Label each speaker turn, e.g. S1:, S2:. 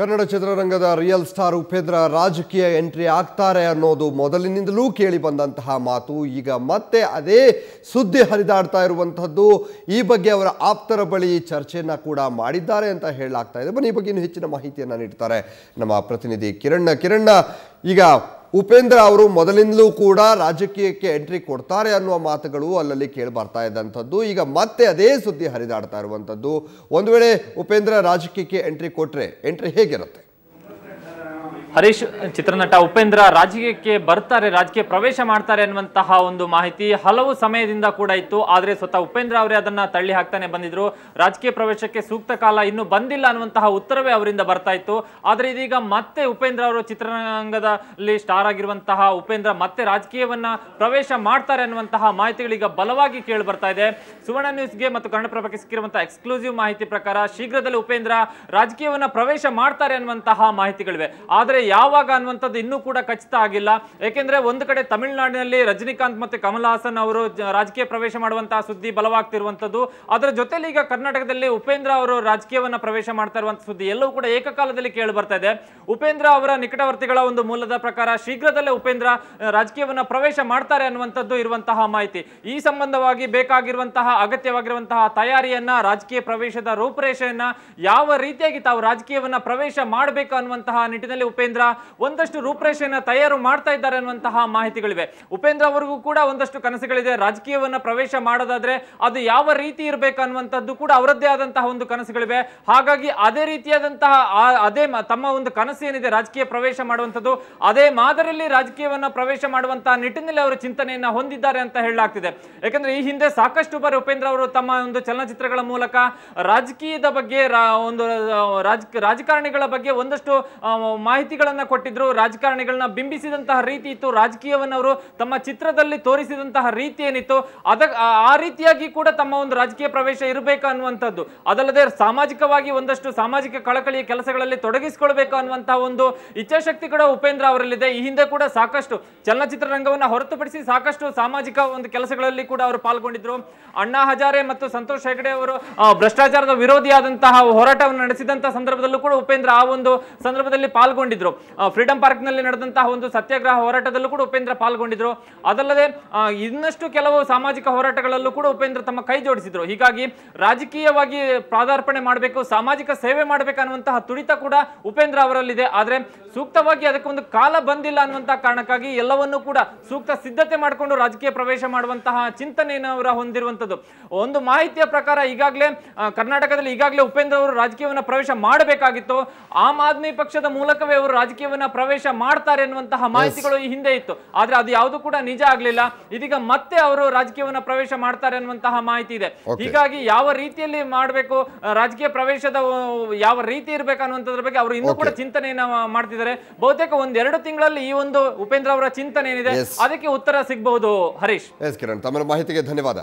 S1: ಕನ್ನಡ ಚಿತ್ರರಂಗದ real star Upendra ರಾಜಕೀಯ entry ಆಗ್ತಾರೆ ಅನ್ನೋದು ಮೊದಲಿನಿಂದಲೂ ಕೇಳಿ ಬಂದಂತಹ ಮಾತು. ಈಗ ಮತ್ತೆ ಅದೇ ಸುದ್ದಿ ಹರಿದಾಡ್ತಾ ಇರುವಂಥದ್ದು ಈ ಬಗ್ಗೆ ಅವರ ಆಪ್ತರ ಬಳಿ ಚರ್ಚೆಯನ್ನು ಕೂಡ ಮಾಡಿದ್ದಾರೆ ಅಂತ ಹೇಳಲಾಗ್ತಾ ಇದೆ. ಬನ್ನಿ, ಈ ಬಗ್ಗೆ ಹೆಚ್ಚಿನ ಮಾಹಿತಿಯನ್ನು ನೀಡ್ತಾರೆ ನಮ್ಮ ಪ್ರತಿನಿಧಿ ಕಿರಣ್ ಕಿರಣ್ ಈಗ ಉಪೇಂದ್ರ ಅವರು ಮೊದಲಿಂದಲೂ ಕೂಡ ರಾಜಕೀಯಕ್ಕೆ ಎಂಟ್ರಿ ಕೊಡ್ತಾರೆ ಅನ್ನುವ ಮಾತುಗಳು ಅಲ್ಲಲ್ಲಿ ಕೇಳಿ ಬರ್ತಾ ಇದ್ದಂಥದ್ದು. ಈಗ ಮತ್ತೆ ಅದೇ ಸುದ್ದಿ ಹರಿದಾಡ್ತಾ ಇರುವಂಥದ್ದು. ಒಂದು ವೇಳೆ ಉಪೇಂದ್ರ ರಾಜಕೀಯಕ್ಕೆ ಎಂಟ್ರಿ ಕೊಟ್ಟರೆ ಎಂಟ್ರಿ ಹೇಗಿರುತ್ತೆ?
S2: ಹರೀಶ್, ಚಿತ್ರನಟ ಉಪೇಂದ್ರ ರಾಜಕೀಯಕ್ಕೆ ಬರ್ತಾರೆ, ರಾಜಕೀಯ ಪ್ರವೇಶ ಮಾಡ್ತಾರೆ ಅನ್ನುವಂತಹ ಒಂದು ಮಾಹಿತಿ ಹಲವು ಸಮಯದಿಂದ ಕೂಡ ಇತ್ತು. ಆದರೆ ಸ್ವತಃ ಉಪೇಂದ್ರ ಅವರೇ ಅದನ್ನ ತಳ್ಳಿ ಹಾಕ್ತಾನೆ ಬಂದಿದ್ರು. ರಾಜಕೀಯ ಪ್ರವೇಶಕ್ಕೆ ಸೂಕ್ತ ಕಾಲ ಇನ್ನೂ ಬಂದಿಲ್ಲ ಅನ್ನುವಂತಹ ಉತ್ತರವೇ ಅವರಿಂದ ಬರ್ತಾ ಇತ್ತು. ಆದರೆ ಇದೀಗ ಮತ್ತೆ ಉಪೇಂದ್ರ ಅವರು ಚಿತ್ರರಂಗದಲ್ಲಿ ಸ್ಟಾರ್ ಆಗಿರುವಂತಹ ಉಪೇಂದ್ರ ಮತ್ತೆ ರಾಜಕೀಯವನ್ನ ಪ್ರವೇಶ ಮಾಡ್ತಾರೆ ಅನ್ನುವಂತಹ ಮಾಹಿತಿಗಳೀಗ ಬಲವಾಗಿ ಕೇಳಿ ಬರ್ತಾ ಇದೆ. ಸುವರ್ಣ ನ್ಯೂಸ್ಗೆ ಮತ್ತು ಕನ್ನಡಪ್ರಭಕ್ಕೆ ಸಿಕ್ಕಿರುವಂತಹ ಎಕ್ಸ್ಕ್ಲೂಸಿವ್ ಮಾಹಿತಿ ಪ್ರಕಾರ ಶೀಘ್ರದಲ್ಲಿ ಉಪೇಂದ್ರ ರಾಜಕೀಯವನ್ನ ಪ್ರವೇಶ ಮಾಡ್ತಾರೆ ಅನ್ನುವಂತಹ ಮಾಹಿತಿಗಳಿವೆ. ಆದ್ರೆ ಯಾವಾಗ ಅನ್ನುವಂಥದ್ದು ಇನ್ನೂ ಕೂಡ ಖಚಿತ ಆಗಿಲ್ಲ. ಏಕೆಂದರೆ ಒಂದು ಕಡೆ ತಮಿಳುನಾಡಿನಲ್ಲಿ ರಜನಿಕಾಂತ್ ಮತ್ತೆ ಕಮಲ್ ಹಾಸನ್ ಅವರು ರಾಜಕೀಯ ಪ್ರವೇಶ ಮಾಡುವಂತಹ ಸುದ್ದಿ ಬಲವಾಗ್ತಿರುವಂಥದ್ದು. ಅದರ ಜೊತೆಲಿ ಈಗ ಕರ್ನಾಟಕದಲ್ಲಿ ಉಪೇಂದ್ರ ಅವರು ರಾಜಕೀಯವನ್ನ ಪ್ರವೇಶ ಮಾಡ್ತಾ ಇರುವಂತಹ ಸುದ್ದಿ ಎಲ್ಲವೂ ಕೂಡ ಏಕಕಾಲದಲ್ಲಿ ಕೇಳಿ ಬರ್ತಾ ಇದೆ. ಉಪೇಂದ್ರ ಅವರ ನಿಕಟವರ್ತಿಗಳ ಒಂದು ಮೂಲದ ಪ್ರಕಾರ ಶೀಘ್ರದಲ್ಲೇ ಉಪೇಂದ್ರ ರಾಜಕೀಯವನ್ನು ಪ್ರವೇಶ ಮಾಡ್ತಾರೆ ಅನ್ನುವಂಥದ್ದು ಇರುವಂತಹ ಮಾಹಿತಿ. ಈ ಸಂಬಂಧವಾಗಿ ಬೇಕಾಗಿರುವಂತಹ ಅಗತ್ಯವಾಗಿರುವಂತಹ ತಯಾರಿಯನ್ನ, ರಾಜಕೀಯ ಪ್ರವೇಶದ ರೂಪರೇಷೆಯನ್ನ ಯಾವ ರೀತಿಯಾಗಿ ತಾವು ರಾಜಕೀಯವನ್ನ ಪ್ರವೇಶ ಮಾಡಬೇಕು ಅನ್ನುವಂತಹ ನಿಟ್ಟಿನಲ್ಲಿ ಉಪೇಂದ್ರ ಒಂದಷ್ಟು ರೂಪರೇಷೆಯನ್ನ ತಯಾರು ಮಾಡ್ತಾ ಇದ್ದಾರೆ ಅನ್ನುವಂತಹ ಮಾಹಿತಿಗಳಿವೆ. ಉಪೇಂದ್ರ ಅವರಿಗೂ ಕೂಡ ಒಂದಷ್ಟು ಕನಸುಗಳಿದೆ. ರಾಜಕೀಯವನ್ನ ಪ್ರವೇಶ ಮಾಡೋದಾದ್ರೆ ಅದು ಯಾವ ರೀತಿ ಇರಬೇಕು ಅನ್ನುವಂಥದ್ದು ಕೂಡ ಅವರದ್ದೇ ಆದಂತಹ ಒಂದು ಕನಸುಗಳಿವೆ. ಹಾಗಾಗಿ ಅದೇ ರೀತಿಯಾದಂತಹ ಅದೇ ತಮ್ಮ ಒಂದು ಕನಸು ಏನಿದೆ ರಾಜಕೀಯ ಪ್ರವೇಶ ಮಾಡುವಂಥದ್ದು ಅದೇ ಮಾದರಿಯಲ್ಲಿ ರಾಜಕೀಯವನ್ನ ಪ್ರವೇಶ ಮಾಡುವಂತಹ ನಿಟ್ಟಿನಲ್ಲಿ ಅವರು ಚಿಂತನೆಯನ್ನ ಹೊಂದಿದ್ದಾರೆ ಅಂತ ಹೇಳಲಾಗ್ತಿದೆ. ಯಾಕಂದ್ರೆ ಈ ಹಿಂದೆ ಸಾಕಷ್ಟು ಬಾರಿ ಉಪೇಂದ್ರ ಅವರು ತಮ್ಮ ಒಂದು ಚಲನಚಿತ್ರಗಳ ಮೂಲಕ ರಾಜಕೀಯದ ಬಗ್ಗೆ ಒಂದು ರಾಜಕಾರಣಿಗಳ ಬಗ್ಗೆ ಒಂದಷ್ಟು ಆ, ಮಾಹಿತಿಗಳನ್ನ ಕೊಟ್ಟಿದ್ರು, ರಾಜಕಾರಣಿಗಳನ್ನ ಬಿಂಬಿಸಿದಂತಹ ರೀತಿ ಇತ್ತು. ರಾಜಕೀಯವನ್ನು ಅವರು ತಮ್ಮ ಚಿತ್ರದಲ್ಲಿ ತೋರಿಸಿದಂತಹ ರೀತಿ ಏನಿತ್ತು, ಅದ, ಆ- ರೀತಿಯಾಗಿ ಕೂಡ ತಮ್ಮ ಒಂದು ರಾಜಕೀಯ ಪ್ರವೇಶ ಇರಬೇಕು ಅನ್ನುವಂಥದ್ದು. ಅದಲ್ಲದೆ ಸಾಮಾಜಿಕವಾಗಿ ಒಂದಷ್ಟು ಸಾಮಾಜಿಕ ಕಳಕಳಿಯ ಕೆಲಸಗಳಲ್ಲಿ ತೊಡಗಿಸಿಕೊಳ್ಬೇಕು ಅನ್ನುವಂತಹ ಒಂದು ಇಚ್ಛಾಶಕ್ತಿ ಕೂಡ ಉಪೇಂದ್ರ ಅವರಲ್ಲಿದೆ. ಈ ಹಿಂದೆ ಕೂಡ ಸಾಕಷ್ಟು ಚಲನಚಿತ್ರ ರಂಗವನ್ನ ಹೊರತುಪಡಿಸಿ ಸಾಕಷ್ಟು ಸಾಮಾಜಿಕ ಒಂದು ಕೆಲಸಗಳಲ್ಲಿ ಕೂಡ ಅವರು ಪಾಲ್ಗೊಂಡಿದ್ರು. ಅಣ್ಣಾ ಹಜಾರೆ ಮತ್ತು ಸಂತೋಷ್ ಹೆಗಡೆ ಅವರು ಭ್ರಷ್ಟಾಚಾರದ ವಿರೋಧಿಯಾದಂತಹ ಹೋರಾಟವನ್ನು ನಡೆಸಿದಂತಹ ಸಂದರ್ಭದಲ್ಲೂ ಕೂಡ ಉಪೇಂದ್ರ ಆ ಒಂದು ಸಂದರ್ಭದಲ್ಲಿ ಪಾಲ್ಗೊಂಡಿದ್ರು. ಫ್ರೀಡಂ ಪಾರ್ಕ್ನಲ್ಲಿ ನಡೆದಂತಹ ಒಂದು ಸತ್ಯಾಗ್ರಹ ಹೋರಾಟದಲ್ಲೂ ಕೂಡ ಉಪೇಂದ್ರ ಪಾಲ್ಗೊಂಡಿದ್ರು. ಅದಲ್ಲದೆ ಇನ್ನಷ್ಟು ಕೆಲವು ಸಾಮಾಜಿಕ ಹೋರಾಟಗಳಲ್ಲೂ ಕೂಡ ಉಪೇಂದ್ರ ತಮ್ಮ ಕೈ ಜೋಡಿಸಿದ್ರು. ಹೀಗಾಗಿ ರಾಜಕೀಯವಾಗಿ ಪ್ರಾದಾರ್ಪಣೆ ಮಾಡಬೇಕು, ಸಾಮಾಜಿಕ ಸೇವೆ ಮಾಡಬೇಕು ಅನ್ನುವಂತಹ ತುಡಿತ ಕೂಡ ಉಪೇಂದ್ರ ಅವರಲ್ಲಿದೆ. ಆದ್ರೆ ಸೂಕ್ತವಾಗಿ ಅದಕ್ಕೊಂದು ಕಾಲ ಬಂದಿಲ್ಲ ಅನ್ನುವಂತಹ ಕಾರಣಕ್ಕಾಗಿ ಎಲ್ಲವನ್ನೂ ಕೂಡ ಸೂಕ್ತ ಸಿದ್ಧತೆ ಮಾಡಿಕೊಂಡು ರಾಜಕೀಯ ಪ್ರವೇಶ ಮಾಡುವಂತಹ ಚಿಂತನೆಯನ್ನು ಅವರ ಹೊಂದಿರುವಂಥದ್ದು. ಒಂದು ಮಾಹಿತಿಯ ಪ್ರಕಾರ ಈಗಾಗಲೇ ಕರ್ನಾಟಕದಲ್ಲಿ ಈಗಾಗಲೇ ಉಪೇಂದ್ರ ಅವರು ರಾಜಕೀಯವನ್ನು ಪ್ರವೇಶ ಮಾಡಬೇಕಾಗಿತ್ತು. ಆಮ್ ಆದ್ಮಿ ಪಕ್ಷದ ಮೂಲಕವೇ ಅವರು ರಾಜಕೀಯವನ್ನ ಪ್ರವೇಶ ಮಾಡ್ತಾರೆ ಅನ್ನುವಂತಹ ಮಾಹಿತಿಗಳು ಈ ಹಿಂದೆ ಇತ್ತು. ಆದ್ರೆ ಅದು ಯಾವುದು ಕೂಡ ನಿಜ ಆಗ್ಲಿಲ್ಲ. ಇದೀಗ ಮತ್ತೆ ಅವರು ರಾಜಕೀಯವನ್ನ ಪ್ರವೇಶ ಮಾಡ್ತಾರೆ ಅನ್ನುವಂತಹ ಮಾಹಿತಿ ಇದೆ. ಹೀಗಾಗಿ ಯಾವ ರೀತಿಯಲ್ಲಿ ಮಾಡಬೇಕು ರಾಜಕೀಯ ಪ್ರವೇಶದ ಯಾವ ರೀತಿ ಇರಬೇಕು ಅನ್ನುವಂಥದ್ರ ಬಗ್ಗೆ ಅವರು ಇನ್ನೂ ಕೂಡ. ಚಿಂತನೆಯನ್ನ ಮಾಡ್ತಿದ್ದಾರೆ. ಬಹುತೇಕ ಒಂದ್ ಎರಡು ತಿಂಗಳಲ್ಲಿ ಈ ಒಂದು ಉಪೇಂದ್ರ ಅವರ ಚಿಂತನೆ ಏನಿದೆ? ಅದಕ್ಕೆ ಉತ್ತರ ಸಿಗಬಹುದು. ಹರೀಶ್.
S1: ಎಸ್ ಕಿರಣ್ ತಮ್ಮ ಮಾಹಿತಿಗೆ ಧನ್ಯವಾದ.